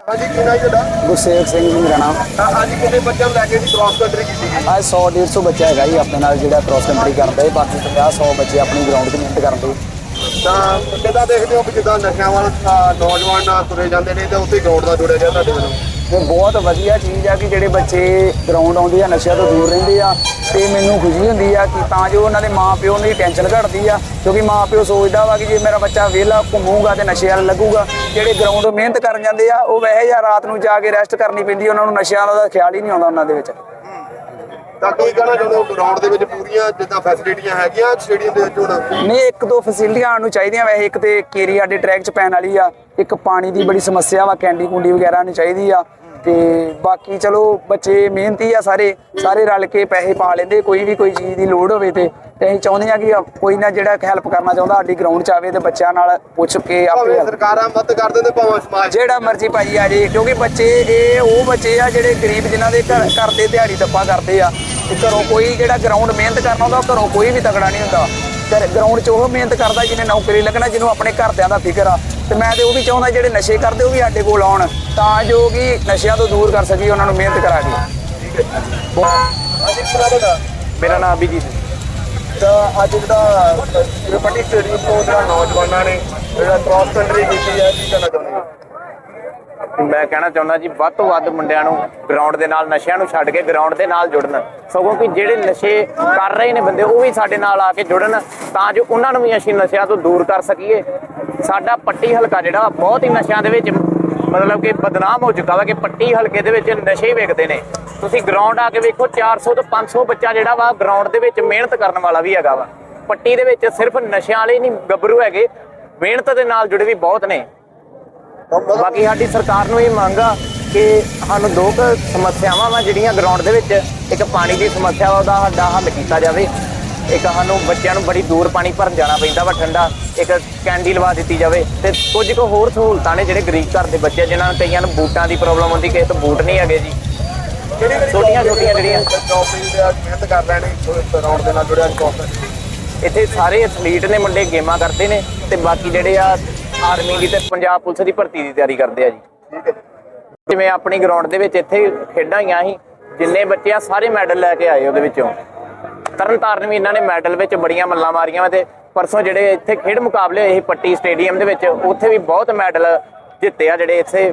ਹਾਂਜੀ ਗੁਰਸੇਵਕ ਸਿੰਘ ਜੀ ਮੇਰਾ ਨਾਮ। ਅੱਜ ਕਿੰਨੇ ਬੱਚਿਆਂ ਨੂੰ ਲੈ ਕੇ ਜੀ ਕ੍ਰਾਸ ਕੰਟਰੀ ਕੀਤੀ ਜੀ ਅੱਜ 100 150 ਬੱਚਾ ਹੈਗਾ ਜੀ ਆਪਣੇ ਨਾਲ ਜਿਹੜਾ ਕ੍ਰਾਸ ਕੰਟਰੀ ਕਰਦਾ ਹੈ ਬਾਕੀ 50 100 ਬੱਚੇ ਆਪਣੀ ਗਰਾਊਂਡ 'ਤੇ ਮਿਹਨਤ ਕਰਦੇ ਤਾਂ ਕਿੱਦਾਂ ਦੇਖਦੇ ਹੋ ਕਿ ਜਿੱਦਾਂ ਨਸ਼ਿਆਂ ਵੱਲ ਨੌਜਵਾਨ ਨਾਲ ਤੁਰੇ ਜਾਂਦੇ ਨੇ ਤੇ ਉੱਥੇ ਗਰਾਊਂਡ ਦਾ ਜੁੜਿਆ ਗਿਆ ਤੁਹਾਡੇ ਵੱਲੋਂ? ਤੇ ਬਹੁਤ ਵਧੀਆ ਚੀਜ਼ ਆ ਕਿ ਜਿਹੜੇ ਬੱਚੇ ਗਰਾਊਂਡ ਆਉਂਦੇ ਆ, ਨਸ਼ਿਆਂ ਤੋਂ ਦੂਰ ਰਹਿੰਦੇ ਆ, ਤੇ ਮੈਨੂੰ ਖੁਸ਼ੀ ਹੁੰਦੀ ਆ ਕਿ ਤਾਂ ਜੋ ਉਹਨਾਂ ਦੇ ਮਾਪਿਓ ਦੀ ਟੈਨਸ਼ਨ ਘਟਦੀ ਆ, ਕਿਉਂਕਿ ਮਾਪਿਓ ਸੋਚਦਾ ਵਾ ਕਿ ਜੇ ਮੇਰਾ ਬੱਚਾ ਵਿਹਲਾ ਘੁੰਮੂਗਾ ਤੇ ਨਸ਼ੇ ਵੱਲ ਲੱਗੂਗਾ, ਜਿਹੜੇ ਗਰਾਊਂਡ ਮਿਹਨਤ ਕਰਨ ਜਾਂਦੇ ਆ, ਉਹ ਵੈਸੇ ਜਾਂ ਰਾਤ ਨੂੰ ਜਾ ਕੇ ਰੈਸਟ ਕਰਨੀ ਪੈਂਦੀ ਉਹਨਾਂ ਨੂੰ ਨਸ਼ਿਆਂ ਦਾ ਖਿਆਲ ਹੀ ਨਹੀਂ ਆਉਂਦਾ ਉਹਨਾਂ ਦੇ ਵਿੱਚ। ਤਾਂ ਕੀ ਕਹਿਣਾ ਚਾਹੁੰਦੇ ਹੋ? ਗਰਾਊਂਡ ਦੇ ਵਿੱਚ ਪੂਰੀਆਂ ਜਿੱਦਾਂ ਫੈਸਿਲਿਟੀਆਂ ਹੈਗੀਆਂ ਸਟੇਡੀਅਮ ਦੇ ਵਿੱਚ ਹੁਣ? ਨਹੀਂ, ਇੱਕ ਦੋ ਫੈਸਿਲਿਟੀਆਂ ਨੂੰ ਚਾਹੀਦੀਆਂ ਵੈਸੇ। ਇੱਕ ਤੇ ਕੇਰੀ ਸਾਡੇ ਟਰੈਕ 'ਚ ਪੈਣ ਵਾਲੀ ਆ। ਇੱਕ ਪਾਣੀ ਦੀ ਬੜੀ ਸਮੱਸਿਆ ਵਾ, ਕੈਂਡੀ ਕੁੰਡੀ ਵਗੈਰਾ ਨੂੰ ਚਾਹੀਦੀ ਆ। ਤੇ ਬਾਕੀ ਚਲੋ ਬੱਚੇ ਮਿਹਨਤੀ ਆ ਸਾਰੇ ਸਾਰੇ ਰਲ ਕੇ ਪੈਸੇ ਪਾ ਲੈਂਦੇ ਕੋਈ ਵੀ ਕੋਈ ਚੀਜ਼ ਦੀ ਲੋੜ ਹੋਵੇ ਤੇ ਤੇ ਅਸੀਂ ਚਾਹੁੰਦੇ ਆ ਕਿ ਕੋਈ ਨਾ ਜਿਹੜਾ ਹੈਲਪ ਕਰਨਾ ਚਾਹੁੰਦਾ ਸਾਡੀ ਗਰਾਊਂਡ 'ਚ ਆਵੇ ਤੇ ਬੱਚਿਆਂ ਨਾਲ ਪੁੱਛ ਕੇ ਆਪੇ ਸਰਕਾਰਾਂ ਮਦਦ ਕਰ ਦਿੰਦੇ ਭਾਵੇਂ ਸਮਾਜ ਜਿਹੜਾ ਮਰਜ਼ੀ ਭਾਜੀ ਆ ਜੇ ਕਿਉਂਕਿ ਬੱਚੇ ਇਹ ਉਹ ਬੱਚੇ ਆ ਜਿਹੜੇ ਗਰੀਬ ਜਿਨ੍ਹਾਂ ਦੇ ਘਰ ਘਰ ਦੇ ਦਿਹਾੜੀ ਦੱਪਾ ਕਰਦੇ ਆ ਤੇ ਘਰੋਂ ਕੋਈ ਜਿਹੜਾ ਗਰਾਊਂਡ ਮਿਹਨਤ ਕਰਨਾ ਹੁੰਦਾ ਉਹ ਘਰੋਂ ਕੋਈ ਵੀ ਤਗੜਾ ਨਹੀਂ ਹੁੰਦਾ। ਗਰਾਊਂਡ 'ਚ ਉਹ ਮਿਹਨਤ ਕਰਦਾ ਜਿਹਨੇ ਨੌਕਰੀ ਲੱਗਣਾ ਜਿਹਨੂੰ ਆਪਣੇ ਘਰਦਿਆਂ ਦਾ ਫਿਕਰ ਆ। ਤੇ ਮੈਂ ਤੇ ਉਹ ਵੀ ਚਾਹੁੰਦਾ ਜਿਹੜੇ ਨਸ਼ੇ ਕਰਦੇ ਉਹ ਵੀ ਸਾਡੇ ਕੋਲ ਆਉਣ ਤਾਂ ਜੋ ਕਿ ਨਸ਼ਿਆਂ ਤੋਂ ਦੂਰ ਕਰ ਸਕੀਏ ਉਹਨਾਂ ਨੂੰ ਮਿਹਨਤ ਕਰਾ ਕੇ। ਮੇਰਾ ਨਾਮ ਅਭਿਜੀਤ ਤਾਂ ਅੱਜ ਜਿਹੜਾ ਪੱਟੀ ਸਟੇਡੀਅਮ ਤੋਂ ਜਿਹੜਾ ਨੌਜਵਾਨਾਂ ਨੇ ਜਿਹੜਾ ਕ੍ਰਾਸ ਕੰਟਰੀ ਕੀਤੀ ਹੈ ਕੀ ਕਹਿਣਾ ਚਾਹੁੰਦੇ ਹੋ ਮੈਂ ਕਹਿਣਾ ਚਾਹੁੰਦਾ ਜੀ, ਵੱਧ ਤੋਂ ਵੱਧ ਮੁੰਡਿਆਂ ਨੂੰ ਗਰਾਊਂਡ ਦੇ ਨਾਲ, ਨਸ਼ਿਆਂ ਨੂੰ ਛੱਡ ਕੇ ਗਰਾਊਂਡ ਦੇ ਨਾਲ ਜੁੜਨ। ਸਗੋਂ ਕਿ ਜਿਹੜੇ ਨਸ਼ੇ ਕਰ ਰਹੇ ਨੇ ਬੰਦੇ, ਉਹ ਵੀ ਸਾਡੇ ਨਾਲ ਆ ਕੇ ਜੁੜਨ, ਤਾਂ ਜੋ ਉਹਨਾਂ ਨੂੰ ਵੀ ਅਸੀਂ ਨਸ਼ਿਆਂ ਤੋਂ ਦੂਰ ਕਰ ਸਕੀਏ। ਸਾਡਾ ਪੱਟੀ ਹਲਕਾ ਜਿਹੜਾ, ਬਹੁਤ ਹੀ ਨਸ਼ਿਆਂ ਦੇ ਵਿੱਚ ਮਤਲਬ ਕਿ ਬਦਨਾਮ ਹੋ ਚੁੱਕਾ ਵਾ ਕਿ ਪੱਟੀ ਹਲਕੇ ਦੇ ਵਿੱਚ ਨਸ਼ੇ ਵੇਖਦੇ ਨੇ। ਤੁਸੀਂ ਗਰਾਊਂਡ ਆ ਕੇ ਵੇਖੋ 400 ਤੋਂ 500 ਬੱਚਾ ਜਿਹੜਾ ਵਾ ਗਰਾਊਂਡ ਦੇ ਵਿੱਚ ਮਿਹਨਤ ਕਰਨ ਵਾਲਾ ਵੀ ਹੈਗਾ ਵਾ। ਪੱਟੀ ਦੇ ਵਿੱਚ ਸਿਰਫ ਨਸ਼ਿਆਂ ਵਾਲੇ ਨਹੀਂ ਗੱਭਰੂ ਹੈਗੇ, ਮਿਹਨਤ ਦੇ ਨਾਲ ਜੁੜੇ ਵੀ ਬਹੁਤ ਨੇ। ਬਾਕੀ ਸਾਡੀ ਸਰਕਾਰ ਨੂੰ ਇਹ ਮੰਗ ਆ ਕਿ ਸਾਨੂੰ ਦੋ ਕੁ ਸਮੱਸਿਆਵਾਂ ਵਾ ਜਿਹੜੀਆਂ ਗਰਾਊਂਡ ਦੇ ਵਿੱਚ ਇੱਕ ਪਾਣੀ ਦੀ ਸਮੱਸਿਆ ਵਾ ਉਹਦਾ ਸਾਡਾ ਹੱਲ ਕੀਤਾ ਜਾਵੇ। ਇੱਕ ਸਾਨੂੰ ਬੱਚਿਆਂ ਨੂੰ ਬੜੀ ਦੂਰ ਪਾਣੀ ਭਰਨ ਜਾਣਾ ਪੈਂਦਾ ਵਾ ਠੰਡਾ ਇੱਕ ਕੈਂਡੀ ਲਵਾ ਦਿੱਤੀ ਜਾਵੇ। ਤੇ ਕੁਝ ਕੁ ਹੋਰ ਸਹੂਲਤਾਂ ਨੇ ਜਿਹੜੇ ਗਰੀਬ ਘਰ ਦੇ ਬੱਚੇ ਜਿਨ੍ਹਾਂ ਨੂੰ ਕਈਆਂ ਨੂੰ ਬੂਟਾਂ ਦੀ ਪ੍ਰੋਬਲਮ ਹੁੰਦੀ ਕਿਸੇ ਤੋਂ ਬੂਟ ਨਹੀਂ ਹੈਗੇ ਜੀ। ਛੋਟੀਆਂ- ਛੋਟੀਆਂ ਜਿਹੜੀਆਂ। ਨੌਕਰੀ ਦੇ ਅੱਜ ਮਿਹਨਤ ਕਰ ਰਹੇ ਨੇ ਗਰਾਊਂਡ ਦੇ ਨਾਲ ਜੁੜਿਆ ਕ੍ਰਾਸ ਕੰਟਰੀ ਇੱਥੇ ਸਾਰੇ ਐਥਲੀਟ ਨੇ ਮੁੰਡੇ ਗੇਮਾਂ ਕਰਦੇ ਨੇ ਤੇ ਬਾਕੀ ਜਿਹੜੇ ਆ ਆਰਮੀ ਦੀ ਤੇ ਪੰਜਾਬ ਪੁਲਿਸ ਦੀ ਭਰਤੀ ਦੀ ਤਿਆਰੀ ਕਰਦੇ ਆ ਜੀ। ਜਿਵੇਂ ਆਪਣੀ ਗਰਾਊਂਡ ਦੇ ਵਿੱਚ ਇੱਥੇ ਖੇਡਾਂ ਹੋਈਆਂ ਸੀ, ਜਿੰਨੇ ਬੱਚੇ ਆ ਸਾਰੇ ਮੈਡਲ ਲੈ ਕੇ ਆਏ ਉਹਦੇ ਵਿੱਚੋਂ। ਤਰਨ ਤਾਰਨ ਵੀ ਇਹਨਾਂ ਨੇ ਮੈਡਲ ਵਿੱਚ ਬੜੀਆਂ ਮੱਲਾਂ ਮਾਰੀਆਂ ਵਾ ਤੇ ਪਰਸੋਂ ਜਿਹੜੇ ਇੱਥੇ ਖੇਡ ਮੁਕਾਬਲੇ ਹੋਏ ਸੀ ਪੱਟੀ ਸਟੇਡੀਅਮ ਦੇ ਵਿੱਚ, ਉੱਥੇ ਵੀ ਬਹੁਤ ਮੈਡਲ ਜਿੱਤੇ ਆ ਜਿਹੜੇ ਇੱਥੇ।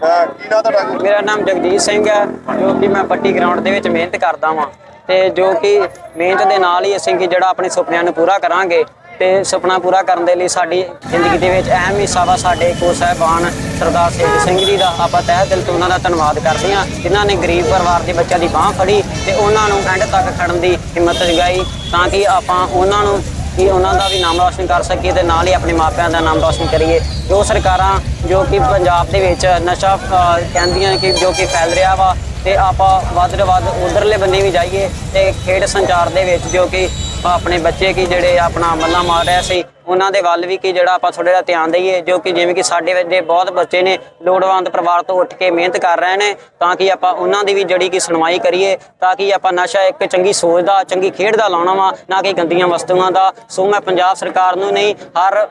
ਕੀ ਨਾਮ ਤੁਹਾਡਾ ਮੇਰਾ ਨਾਮ ਜਗਜੀਤ ਸਿੰਘ ਹੈ, ਜੋ ਕਿ ਮੈਂ ਪੱਟੀ ਗਰਾਊਂਡ ਦੇ ਵਿੱਚ ਮਿਹਨਤ ਕਰਦਾ ਵਾਂ। ਤੇ ਜੋ ਕਿ ਮਿਹਨਤ ਦੇ ਨਾਲ ਹੀ ਅਸੀਂ ਕਿ ਜਿਹੜਾ ਆਪਣੇ ਸੁਪਨਿਆਂ ਨੂੰ ਪੂਰਾ ਕਰਾਂਗੇ ਤੇ ਸੁਪਨਾ ਪੂਰਾ ਕਰਨ ਦੇ ਲਈ ਸਾਡੀ ਜ਼ਿੰਦਗੀ ਦੇ ਵਿੱਚ ਅਹਿਮ ਹਿੱਸਾ ਵਾ ਸਾਡੇ ਕੋ ਸਾਹਿਬਾਨ ਸਰਦਾਰ ਸੇਵਕ ਸਿੰਘ ਜੀ ਦਾ। ਆਪਾਂ ਤਹਿ ਦਿਲ ਤੋਂ ਉਹਨਾਂ ਦਾ ਧੰਨਵਾਦ ਕਰਦੇ ਹਾਂ, ਜਿਨ੍ਹਾਂ ਨੇ ਗਰੀਬ ਪਰਿਵਾਰ ਦੇ ਬੱਚਿਆਂ ਦੀ ਬਾਹ ਫੜੀ ਤੇ ਉਹਨਾਂ ਨੂੰ ਐਂਡ ਤੱਕ ਖੜਨ ਦੀ ਹਿੰਮਤ ਜਗਾਈ ਤਾਂ ਕਿ ਆਪਾਂ ਉਹਨਾਂ ਨੂੰ ਕਿ ਉਹਨਾਂ ਦਾ ਵੀ ਨਾਮ ਰੌਸ਼ਨ ਕਰ ਸਕੀਏ ਤੇ ਨਾਲ ਹੀ ਆਪਣੇ ਮਾਪਿਆਂ ਦਾ ਨਾਮ ਰੌਸ਼ਨ ਕਰੀਏ। ਜੋ ਸਰਕਾਰਾਂ ਜੋ ਕਿ ਪੰਜਾਬ ਦੇ ਵਿੱਚ ਨਸ਼ਾ ਕਹਿੰਦੀਆਂ ਕਿ ਜੋ ਕਿ ਫੈਲ ਰਿਹਾ ਵਾ ਤੇ ਆਪਾਂ ਵੱਧ ਤੋਂ ਵੱਧ ਉਧਰਲੇ ਬੰਨੇ ਵੀ ਜਾਈਏ ਤੇ ਖੇਡ ਸੰਚਾਰ ਦੇ ਵਿੱਚ ਜੋ ਕਿ ਆਪਣੇ ਬੱਚੇ ਕੀ ਜਿਹੜੇ ਆਪਣਾ ਮੱਲਾ ਮਾਰ ਰਿਹਾ ਸੀ ਉਹਨਾਂ ਦੇ ਵੱਲ ਵੀ ਕਿ ਜਿਹੜਾ ਆਪਾਂ ਥੋੜਾ ਜਿਹਾ ਧਿਆਨ ਦਈਏ, ਜੋ ਕਿ ਜਿਵੇਂ ਕਿ ਸਾਡੇ ਵਿੱਚ ਦੇ ਬਹੁਤ ਬੱਚੇ ਨੇ, ਲੋੜਵੰਦ ਪਰਿਵਾਰ ਤੋਂ ਉੱਠ ਕੇ ਮਿਹਨਤ ਕਰ ਰਹੇ ਨੇ, ਤਾਂ ਕਿ ਆਪਾਂ ਉਹਨਾਂ ਦੀ ਵੀ ਜਿਹੜੀ ਕਿ ਸੁਣਵਾਈ ਕਰੀਏ, ਤਾਂ ਕਿ ਆਪਾਂ ਨਸ਼ਾ ਇੱਕ ਚੰਗੀ ਸੋਚ ਦਾ, ਚੰਗੀ ਖੇਡ ਦਾ ਲਾਉਣਾ ਵਾ, ਨਾ ਕਿ ਗੰਦੀਆਂ ਵਸਤੂਆਂ ਦਾ। ਸੋ ਮੈਂ ਪੰਜਾਬ ਸਰਕਾਰ ਨੂੰ ਨਹੀਂ, ਹਰ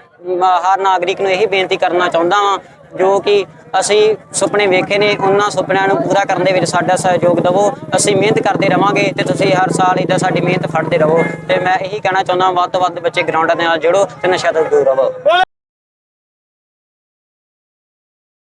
ਹਰ ਨਾਗਰਿਕ ਨੂੰ ਇਹੀ ਬੇਨਤੀ ਕਰਨਾ ਚਾਹੁੰਦਾ ਹਾਂ ਜੋ ਕਿ ਅਸੀਂ ਸੁਪਨੇ ਵੇਖੇ ਨੇ, ਉਹਨਾਂ ਸੁਪਨਿਆਂ ਨੂੰ ਪੂਰਾ ਕਰਨ ਦੇ ਵਿੱਚ ਸਾਡਾ ਸਹਿਯੋਗ ਦਿਵੋ। ਅਸੀਂ ਮਿਹਨਤ ਕਰਦੇ ਰਵਾਂਗੇ ਤੇ ਤੁਸੀਂ ਹਰ ਸਾਲ ਇਦਾਂ ਸਾਡੀ ਮਿਹਨਤ ਫੜਦੇ ਰਹੋ। ਤੇ ਮੈਂ ਇਹੀ ਕਹਿਣਾ ਚਾਹੁੰਦਾ ਵੱਧ ਤੋਂ ਵੱਧ ਬੱਚੇ ਗਰਾਊਂਡਾਂ ਦੇ ਨਾਲ ਜੁੜੋ ਤੇ ਨਸ਼ਾ ਤੋਂ ਦੂਰ ਰਹੋ